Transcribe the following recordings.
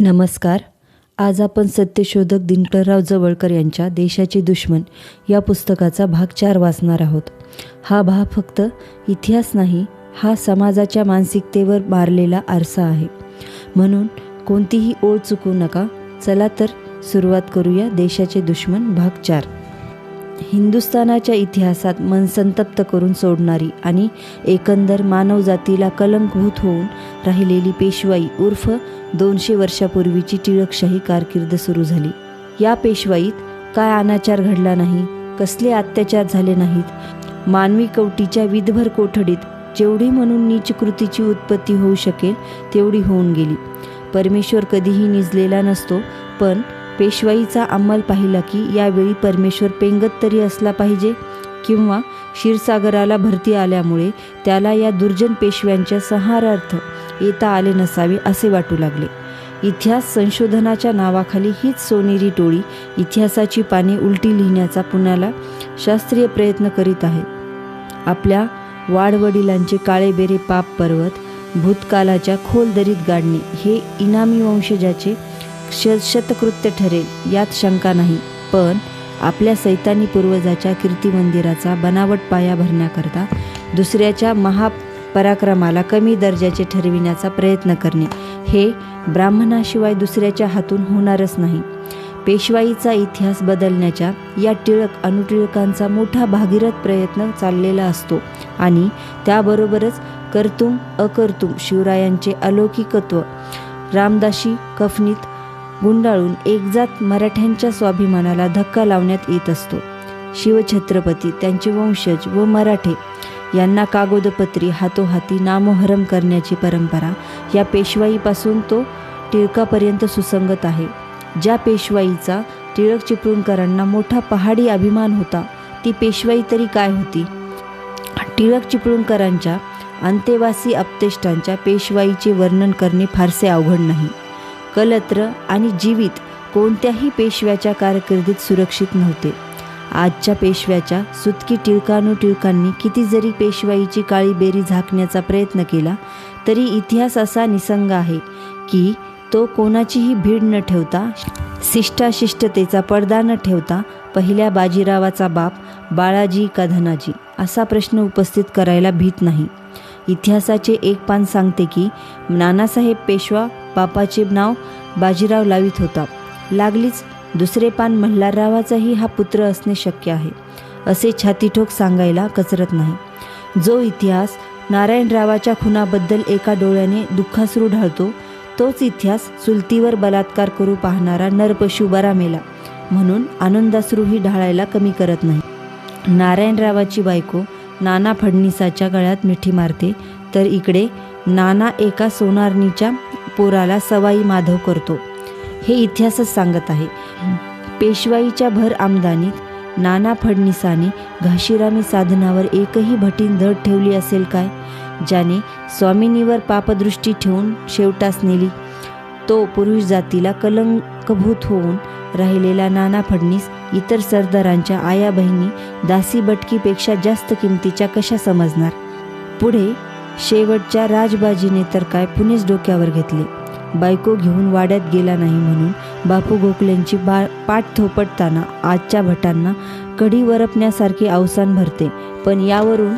नमस्कार. आज आपण सत्यशोधक दिनकरराव जवळकर यांच्या देशाचे दुश्मन या पुस्तकाचा भाग चार वाचणार आहोत. हा भाग फक्त इतिहास नाही हा समाजाच्या मानसिकतेवर मारलेला आरसा आहे. म्हणून कोणतीही ओळ चुकू नका. चला तर सुरुवात करूया देशाचे दुश्मन भाग चार. हिंदुस्थानाच्या इतिहासात मन संतप्त करून सोडणारी आणि एकंदर मानवजातीला कलंकभूत होऊन राहिलेली पेशवाई उर्फ दोनशे वर्षापूर्वीची टिळकशाही कारकीर्द सुरू झाली. या पेशवाईत काय अनाचार घडला नाही कसले अत्याचार झाले नाहीत मानवी कवटीच्या विधभर कोठडीत जेवढी म्हणून नीच कृतीची उत्पत्ती होऊ शकेल तेवढी होऊन गेली. परमेश्वर कधीही निजलेला नसतो पण पेशवाईचा अंमल पाहिला की यावेळी परमेश्वर पेंगत तरी असला पाहिजे किंवा क्षीरसागराला भरती आल्यामुळे त्याला या दुर्जन पेशव्यांच्या संहारार्थ येता आले नसावे असे वाटू लागले. इतिहास संशोधनाच्या नावाखाली हीच सोनेरी टोळी इतिहासाची पाने उलटी लिहिण्याचा पुण्याला शास्त्रीय प्रयत्न करीत आहे. आपल्या वाडवडिलांचे काळेबेरे पाप पर्वत भूतकालाच्या खोल दरीत गाडणे हे इनामी वंशजाचे श शतकृत्य ठरेल यात शंका नाही. पण आपल्या सैतानी पूर्वजाच्या कीर्ती मंदिराचा बनावट पाया भरण्याकरता दुसऱ्याच्या महापराक्रमाला कमी दर्जाचे ठरविण्याचा प्रयत्न करणे हे ब्राह्मणाशिवाय दुसऱ्याच्या हातून होणारच नाही. पेशवाईचा इतिहास बदलण्याच्या या टिळक अनुटिळकांचा मोठा भागीरथ प्रयत्न चाललेला असतो आणि त्याबरोबरच कर्तुम अकर्तुम शिवरायांचे अलौकिकत्व रामदासी कफनीत गुंडाळून एकजात मराठ्यांच्या स्वाभिमानाला धक्का लावण्यात येत असतो. शिवछत्रपती त्यांचे वंशज व मराठे यांना कागोदपत्री हातोहाती नामोहरम करण्याची परंपरा या पेशवाईपासून तो टिळकापर्यंत सुसंगत आहे. ज्या पेशवाईचा टिळक चिपळूणकरांना मोठा पहाडी अभिमान होता ती पेशवाई तरी काय होती? टिळक चिपळूणकरांच्या अंतेवासी अपतेष्टांच्या पेशवाईचे वर्णन करणे फारसे अवघड नाही. कलत्र आणि जीवित कोणत्याही पेशव्याच्या कारकिर्दीत सुरक्षित नव्हते. आजच्या पेशव्याच्या सुतकी टिळकानुटिळकांनी किती जरी पेशवाईची काळी बेरी झाकण्याचा प्रयत्न केला तरी इतिहास असा निसंग आहे की तो कोणाचीही भीड न ठेवता शिष्टाशिष्टतेचा पडदा न ठेवता पहिल्या बाजीरावाचा बाप बाळाजी का धनाजी असा प्रश्न उपस्थित करायला भीत नाही. इतिहासाचे एक पान सांगते की नानासाहेब पेशवा बापाचे नाव बाजीराव लावित होता. लागलीच दुसरे पान मल्हाररावाचाही हा पुत्र असणे शक्य आहे असे छातीठोक सांगायला कचरत नाही. जो इतिहास नारायणरावाच्या खुनाबद्दल एका डोळ्याने दुःखासरू ढाळतो तोच इतिहास चुलतीवर बलात्कार करू पाहणारा नरपशु बरा मेला म्हणून आनंदाश्रूही ढाळायला कमी करत नाही. नारायणरावाची बायको नाना फडणीसाच्या गळ्यात मिठी मारते तर इकडे नाना एका सोनारणीच्या पोराला सवाई माधव करतो. हे इतिहासच सांगत आहे. पेशवाईच्या भर आमदानीत नाना फडणीसाने घाशीरामी साधनावर एकही भटीन धड ठेवली असेल काय? ज्याने स्वामिनीवर पापदृष्टी ठेवून शेवटास नेली. तो पुरुष जातीला कलंकभूत होऊन राहिलेला नाना फडणीस इतर सरदारांच्या आया बहिणी दासी बटकीपेक्षा जास्त किमतीच्या कशा समजणार? पुढे शेवटच्या राजबाजीने तर काय पुणेच डोक्यावर घेतले. बायको घेऊन वाड्यात गेला नाही म्हणून बापू गोखलेंची बा पाठ थोपटताना आजच्या भटांना कढी वरपण्यासारखे अवसान भरते. पण यावरून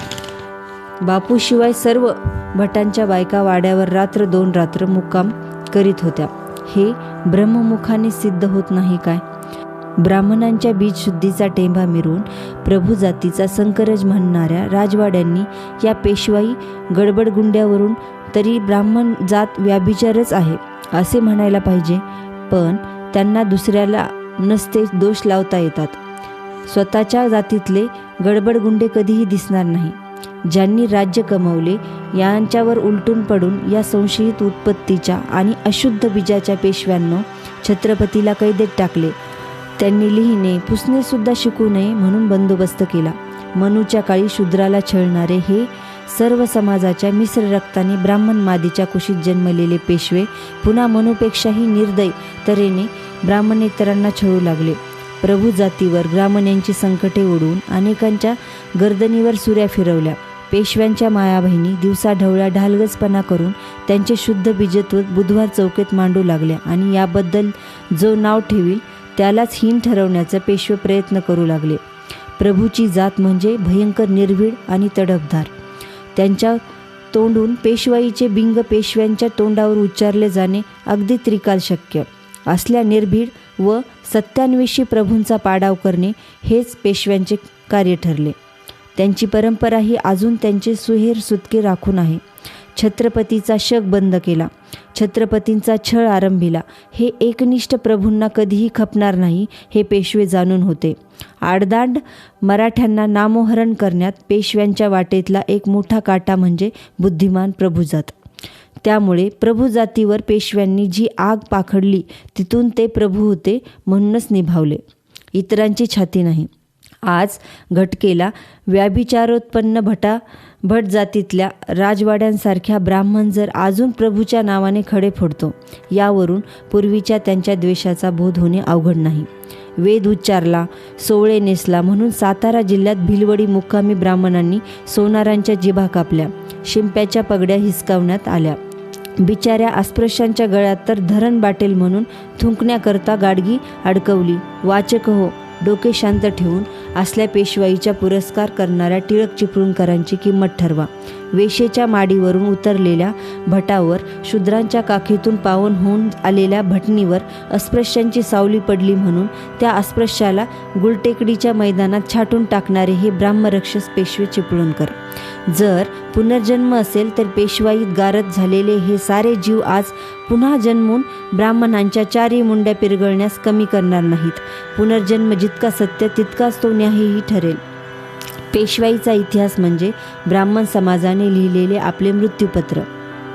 बापूशिवाय सर्व भटांच्या बायका वाड्यावर रात्र दोन रात्र मुक्काम करीत होत्या. हे ब्रह्ममुखाने सिद्ध होत नाही काय? ब्राह्मणांच्या बीजशुद्धीचा टेंभा मिरून प्रभू जातीचा संकरज म्हणणाऱ्या राजवाड्यांनी या पेशवाई गडबडगुंड्यावरून तरी ब्राह्मण जात व्याभिचारच आहे असे म्हणायला पाहिजे. पण त्यांना दुसऱ्याला नसते दोष लावता येतात. स्वतःच्या जातीतले गडबडगुंडे कधीही दिसणार नाही. ज्यांनी राज्य कमवले यांच्यावर उलटून पडून या संशयित उत्पत्तीच्या आणि अशुद्ध बीजाच्या पेशव्यांनो छत्रपतीला कैदेत टाकले. त्यांनी लिहिणे पुसणेसुद्धा शिकू नये म्हणून बंदोबस्त केला. मनूच्या काळी शूद्राला छळणारे हे सर्व समाजाच्या मिश्र रक्ताने ब्राह्मण मादीच्या कुशीत जन्मलेले पेशवे पुन्हा मनूपेक्षाही निर्दय तऱ्हेने ब्राह्मणेतरांना छळू लागले. प्रभू जातीवर ब्राह्मणांची संकटे ओढून अनेकांच्या गर्दनीवर सुऱ्या फिरवल्या. पेशव्यांच्या मायाबहिणी दिवसा ढवळ्या ढालगजपणा करून त्यांचे शुद्ध बीजत्व बुधवार चौकेत मांडू लागल्या आणि याबद्दल जो नाव ठेवील त्यालाच हीन ठरवण्याचा पेशवे प्रयत्न करू लागले. प्रभूची जात म्हणजे भयंकर निर्भीड आणि तडफदार. त्यांच्या तोंडून पेशवाईचे बिंग पेशव्यांच्या तोंडावर उच्चारले जाणे अगदी त्रिकाल शक्य. असल्या निर्भीड व सत्यान्वेषी प्रभूंचा पाडाव करणे हेच पेशव्यांचे कार्य ठरले. त्यांची परंपरा ही अजून त्यांचे सुहेर सुतके राखून आहे. छत्रपतीचा शक बंद केला. छत्रपतींचा छळ आरंभिला. हे एकनिष्ठ प्रभूंना कधीही खपणार नाही हे पेशवे जाणून होते. आडदांड मराठ्यांना नामोहरण करण्यात पेशव्यांच्या वाटेतला एक मोठा काटा म्हणजे बुद्धिमान प्रभुजात. त्यामुळे प्रभुजातीवर पेशव्यांनी जी आग पाखडली तिथून ते प्रभू होते म्हणूनच निभावले. इतरांची छाती नाही. आज घटकेला व्याभिचारोत्पन्न भटा भट जातीतल्या राजवाड्यांसारख्या ब्राह्मण जर अजून प्रभूच्या नावाने खडे फोडतो यावरून पूर्वीच्या त्यांच्या द्वेषाचा बोध होणे अवघड नाही. वेद उच्चारला सोवळे नेसला म्हणून सातारा जिल्ह्यात भिलवडी मुक्कामी ब्राह्मणांनी सोनारांच्या जिभा कापल्या शिंप्याच्या पगड्या हिसकावण्यात आल्या. बिचाऱ्या अस्पृश्यांच्या गळ्यात तर धरण बाटेल म्हणून थुंकण्याकरता गाडगी अडकवली. वाचक हो डोके शांत ठेवून असल्या पेशवाईच्या पुरस्कार करणाऱ्या टिळक चिपळूणकरांची किंमत ठरवा. वेशेच्या माडीवरून उतरलेल्या भटावर शूद्रांच्या काखेतून पावन होऊन आलेल्या भटणीवर अस्पृश्यांची सावली पडली म्हणून त्या अस्पृश्याला गुलटेकडीच्या मैदानात छाटून टाकणारे हे ब्राह्मरक्षस पेशवे चिपळूणकर. जर पुनर्जन्म असेल तर पेशवाईत गारद झालेले हे सारे जीव आज पुन्हा जन्मून ब्राह्मणांच्या चारी मुंड्या पिरगळण्यास कमी करणार नाहीत. पुनर्जन्म जितका सत्य तितकाच तो न्यायही ठरेल. पेशवाईचा इतिहास म्हणजे ब्राह्मण समाजाने लिहिलेले आपले मृत्यूपत्र.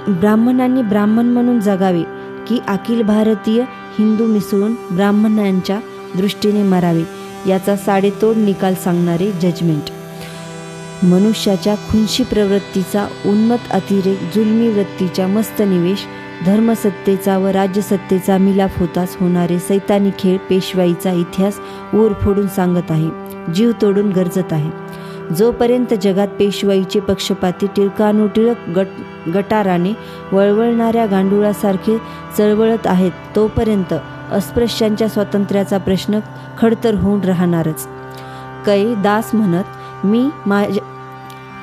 ब्राह्मणांनी ब्राह्मण म्हणून जगावे की अखिल भारतीय हिंदू मिसळून ब्राह्मणांच्या दृष्टीने मरावे याचा साडेतोड निकाल सांगणारे जजमेंट मनुष्याच्या खुनशी प्रवृत्तीचा उन्मत अतिरेक जुलमी वृत्तीच्या मस्त निवेश धर्मसत्तेचा व राज्यसत्तेचा मिलाफ होताच होणारे सैतानी खेळ पेशवाईचा इतिहास ओरफोडून सांगत आहे. जीव तोडून गरजत आहे. जोपर्यंत जगात पेशवाईचे पक्षपाती टिळकानुटिळक गट गटाराने वळवळणाऱ्या गांडुळासारखे चळवळत आहेत तोपर्यंत अस्पृश्यांच्या स्वातंत्र्याचा प्रश्न खडतर होऊन राहणारच. कै दास म्हणत मी माझ्या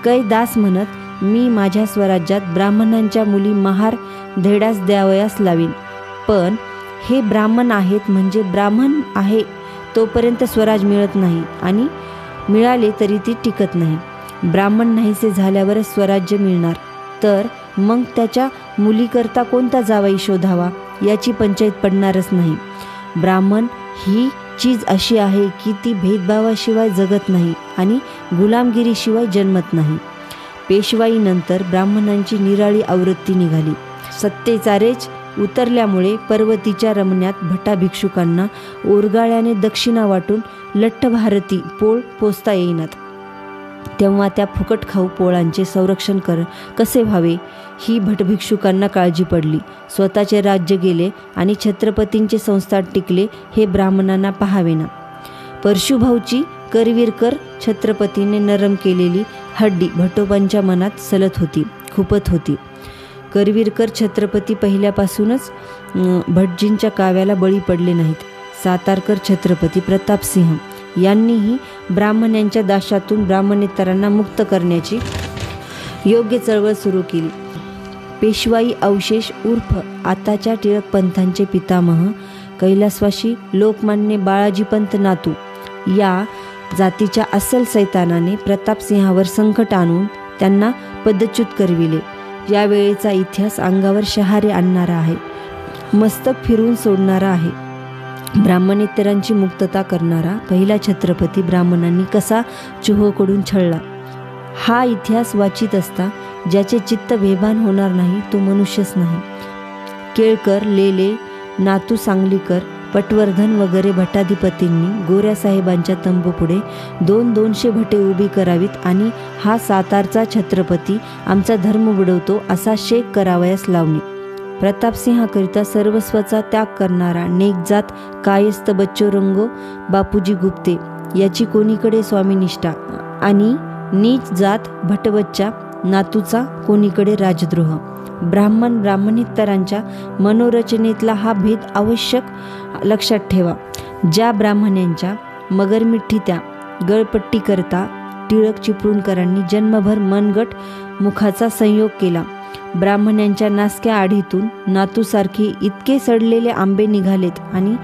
कै दास म्हणत मी माझ्या स्वराज्यात ब्राह्मणांच्या मुली महार धेडास द्यावयास लावीन. पण हे ब्राह्मण आहेत म्हणजे ब्राह्मण आहे तोपर्यंत स्वराज मिळत नाही आणि मिळाले तरी ती टिकत नाही. ब्राह्मण नाहीसे झाल्यावरच स्वराज्य मिळणार. तर मग त्याच्या मुलीकरता कोणता जावाई शोधावा याची पंचायत पडणारच नाही. ब्राह्मण ही चीज अशी आहे की ती भेदभावाशिवाय जगत नाही आणि गुलामगिरीशिवाय जन्मत नाही. पेशवाईनंतर ब्राह्मणांची निराळी आवृत्ती निघाली. सत्तेचा रेच उतरल्यामुळे पर्वतीच्या रमण्यात भटा भिक्षुकांना ओरगाळ्याने दक्षिणा वाटून लठ्ठ भारती पोळ पोचता येईनात. तेव्हा त्या फुकट खाऊ पोळांचे संरक्षण कर कसे व्हावे? ही भटभिक्षुकांना काळजी पडली. स्वतःचे राज्य गेले आणि छत्रपतींचे संस्थान टिकले हे ब्राह्मणांना पाहावेना. परशुभाऊची करवीरकर छत्रपतीने नरम केलेली हड्डी भटोबांच्या मनात सलत होती खुपत होती. करवीरकर छत्रपती पहिल्यापासूनच भटजींच्या काव्याला बळी पडले नाहीत. सातारकर छत्रपती प्रतापसिंह यांनीही ब्राह्मणांच्या दाशातून ब्राह्मणेतरांना मुक्त करण्याची योग्य चळवळ सुरू केली. पेशवाई अवशेष उर्फ आताच्या टिळक पंथांचे पितामह कैलासवाशी लोकमान्य बाळाजीपंत नातू या जातीच्या अस्सल सैतानाने प्रतापसिंहावर संकट आणून त्यांना पदच्युत करविले. यावेळेचा इतिहास अंगावर शहारे आणणारा आहे. मस्तक फिरवून सोडणारा आहे. ब्राह्मणेतरांची मुक्तता करणारा पहिला छत्रपती ब्राह्मणांनी कसा चुहोकडून छळला? हा इतिहास वाचित असता ज्याचे चित्त वेभान होणार नाही तो मनुष्यच नाही. केळकर लेले नातू सांगलीकर पटवर्धन वगैरे भटाधिपतींनी गोऱ्यासाहेबांच्या तंबूपुढे दोन दोनशे भटे उभी करावीत आणि हा सातारचा छत्रपती आमचा धर्म बुडवतो असा शेक करावयास लावणी प्रतापसिंहाकरिता सर्वस्वाचा त्याग करणारा नेकजात कायस्थ बच्चो रंगो बापूजी गुप्ते याची कोणीकडे स्वामीनिष्ठा आणि नीच जात भटवच्चा नातूचा कोणीकडे राजद्रोह. ब्राह्मण ब्राह्मणेतरांच्या मनोरचनेतला हा भेद आवश्यक लक्षात ठेवा. ज्या ब्राह्मणांच्या मगरमिठ्ठी त्या गळपट्टी करता टिळक चिपळूणकरांनी जन्मभर मनगट मुखाचा संयोग केला. ब्राह्मणांच्या नासक्या आढीतून नातूसारखे इतके सडलेले आंबे निघालेत आणि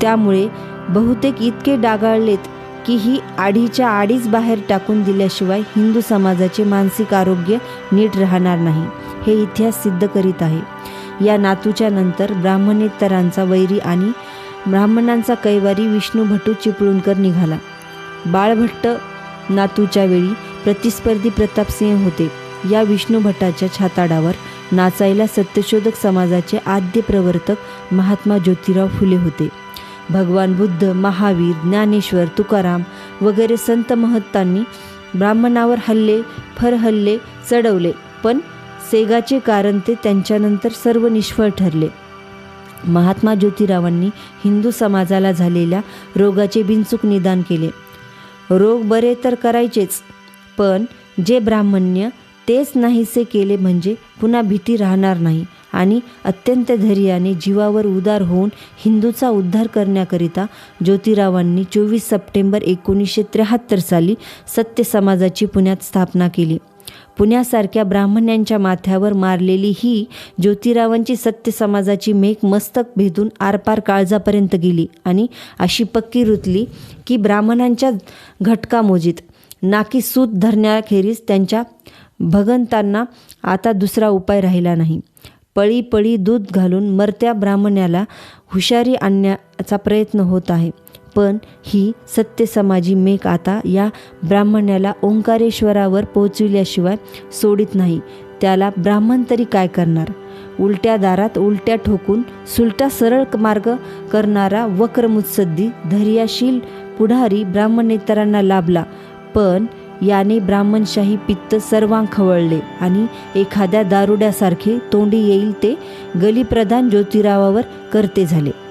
त्यामुळे बहुतेक इतके डागाळलेत की ही आढीच्या आडीच बाहेर टाकून दिल्याशिवाय हिंदू समाजाचे मानसिक आरोग्य नीट राहणार नाही हे इतिहास सिद्ध करीत आहे. या नातूच्या नंतर ब्राह्मणेतरांचा वैरी आणि ब्राह्मणांचा कैवारी विष्णू भटू चिपळूणकर निघाला. बाळभट्ट नातूच्या वेळी प्रतिस्पर्धी प्रतापसिंह होते. या विष्णू भट्टाच्या छाताडावर नाचायला सत्यशोधक समाजाचे आद्य प्रवर्तक महात्मा ज्योतिराव फुले होते. भगवान बुद्ध महावीर ज्ञानेश्वर तुकाराम वगैरे संत महत्तांनी ब्राह्मणावर हल्ले फरहल्ले चढवले. पण सेगाचे कारण ते त्यांच्यानंतर सर्व निष्फळ ठरले. महात्मा ज्योतिरावांनी हिंदू समाजाला झालेल्या रोगाचे बिनचूक निदान केले. रोग बरे तर करायचेच पण जे ब्राह्मण्य तेच नाहीसे केले म्हणजे पुन्हा भीती राहणार नाही आणि अत्यंत धैर्याने जीवावर उदार होऊन हिंदूचा उद्धार करण्याकरिता ज्योतिरावांनी चोवीस सप्टेंबर एकोणीसशे त्र्याहत्तर साली सत्य समाजाची पुण्यात स्थापना केली. पुण्यासारख्या ब्राह्मणांच्या माथ्यावर मारलेली ही ज्योतिरावांची सत्य समाजाची मेघ मस्तक भेदून आरपार काळजापर्यंत गेली आणि अशी पक्की रुतली की ब्राह्मणांच्या घटकामोजीत नाकी सूत धरण्याखेरीज त्यांच्या भगंतांना आता दुसरा उपाय राहिला नाही. पळी पळी दूध घालून मरत्या ब्राह्मणाला हुशारी आणण्याचा प्रयत्न होत आहे. पण ही सत्यसमाजी मेघ आता या ब्राह्मणाला ओंकारेश्वरावर पोहोचविल्याशिवाय सोडित नाही. त्याला ब्राह्मण तरी काय करणार? उलट्या दारात उलट्या ठोकून सुलटा सरळ मार्ग करणारा वक्रमुत्सद्दी धैर्यशील पुढारी ब्राह्मणेतरांना लाभला. पण याने ब्राह्मणशाही पित्त सर्वांग खवळले आणि एखाद्या दारुड्यासारखे तोंडी येईल ते गलीप्रधान ज्योतिरावावर करते झाले.